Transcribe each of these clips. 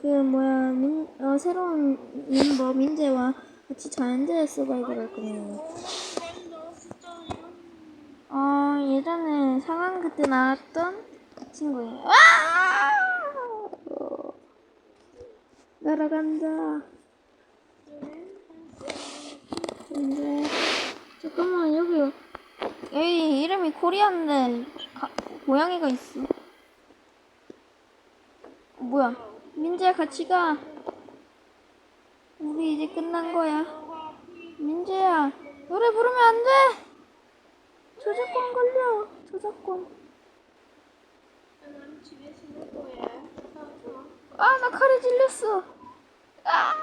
그 뭐야 민, 어, 새로운 멤버 민재와 같이 자연재해 서바이벌 할 거예요. 어 예전에 상황 그때 나왔던 친구예요. 와! 날아간다. 근데 잠깐만 여기 여기 이름이 코리아인데 가, 고양이가 있어. 어, 뭐야? 민재야 같이 가. 우리 이제 끝난 거야. 민재야 노래 부르면 안 돼. 저작권 걸려. 저작권. 아 나 칼에 찔렸어. 아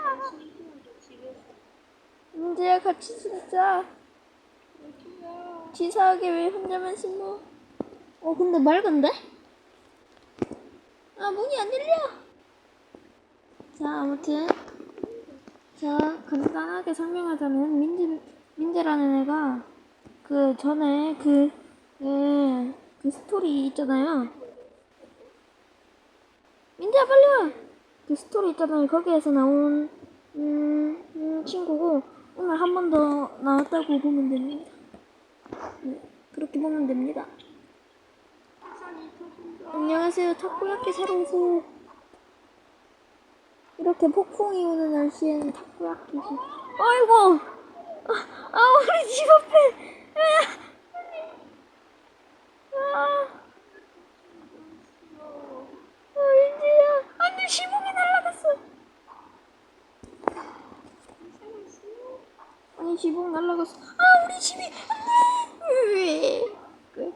민재야 같이 진짜? 치사하게 왜 혼자만 심어? 어 근데 맑은데? 아 문이 안 열려. 자 아무튼 자 간단하게 설명하자면 민재 민재라는 애가 그 전에 그, 그, 그 스토리 있잖아요. 민재야 빨리 와. 그 스토리 있잖아요. 거기에서 나온 음, 음, 친구고 오늘 한 번 더 나왔다고 보면 됩니다. 네, 그렇게 보면 됩니다. 안녕하세요. 타코야키 사러 오세요. 이렇게 폭풍이 오는 날씨에는 타코야키지. 아이고! 아, 아, 우리 집 앞에! 아, 아, 아, 민지야. 안 돼, 시범이 날라갔어. 아니, 지붕 날라갔어. 아, 우리 집이, 안 돼! 왜? 그,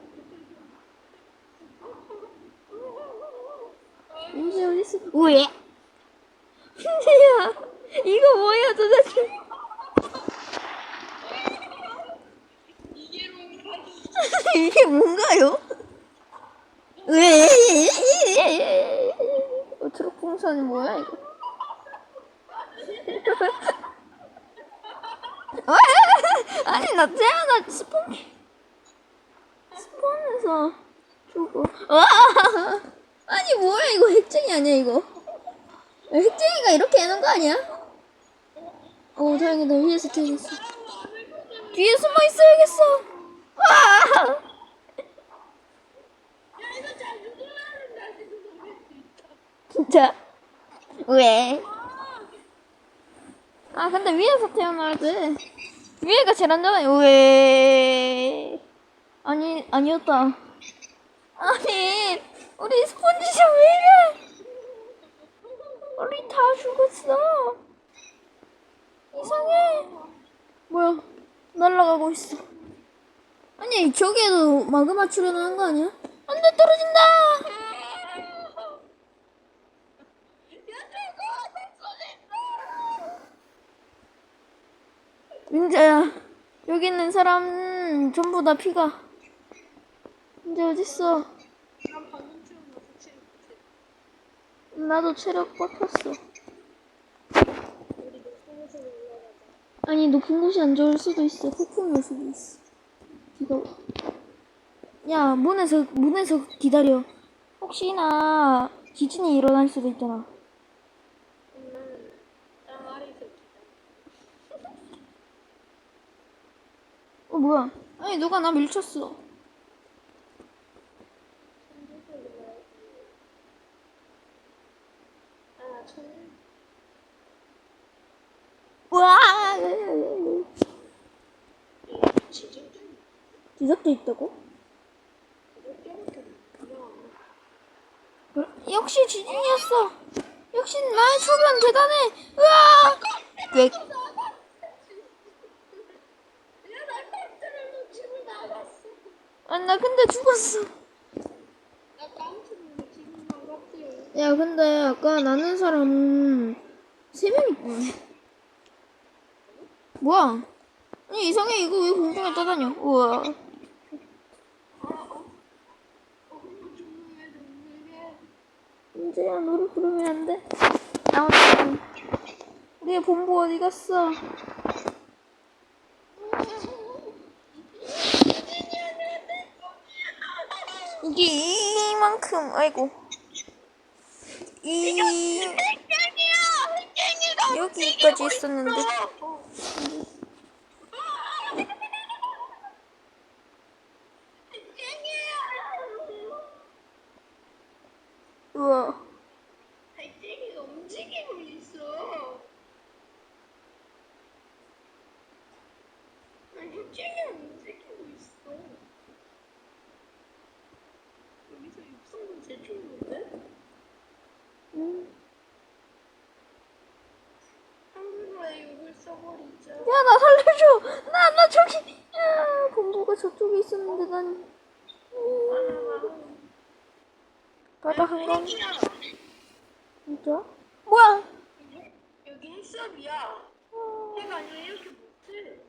민지 어딨어? 왜? 민지야, 이거 뭐야 도대체? 이게 뭔가요? 왜? 어, 트럭 풍선이 뭐야 이거? 왜? 아니 나 태어나 스폰 스폰에서 주고 와 아니 뭐야 이거 핵쟁이 아니야 이거 핵쟁이가 이렇게 하는 거 아니야? 어 다행이다. 위에서 태어났어. 뒤에 숨어 있어야겠어. 와 진짜. 왜? 아 근데 위에서 태어나야 돼. 위에가 제일 안전해 왜? 아니 아니었다. 아니 우리 스폰지샵 왜 이래 죽었어. 이상해. 뭐야? 날아가고 있어. 아니 저기에도 마그마 출연하는 거 아니야? 안돼 떨어진다! 민재야 여기 있는 사람 전부 다 피가. 민재 어딨어? 나도 체력 빡쳤어 우리 높은 곳으로 올라가자. 아니 높은 곳이 안 좋을 수도 있어. 폭풍이 올 수도 있어. 와. 야 문에서 문에서 기다려. 혹시나 지진이 일어날 수도 있잖아. 어 뭐야? 아니 누가 나 밀쳤어 아, 저는 우와 지진 좀 지적도 있다고? 그래? 역시 지진이었어 역시 나의 소변 대단해 으아 나갔어. 아니 나 근데 죽었어. 야 근데 아까 나는 사람 세 명 있던데 뭐야 아니 이상해 이거 왜 공중에 떠다녀 우와 민재야 노래 부르면 안 돼? 아무튼 우리의 본부 어디 갔어? 이게 이만큼 아이고 이 여기까지 있었는데. 우와. 발등이 움직이고 있어. 핵쟁이 움직이고 있어. 여기서 육성은 제출인데? 음. 한국어에 욕을 써버리자. 야, 나 살려줘! 나, 나 저기! 야, 본부가 저쪽에 있었는데 난. 음, 바다 한강. 핵이야. 진짜? 뭐야? 여기 핵수업이야. 핵 아니면 이렇게 못해.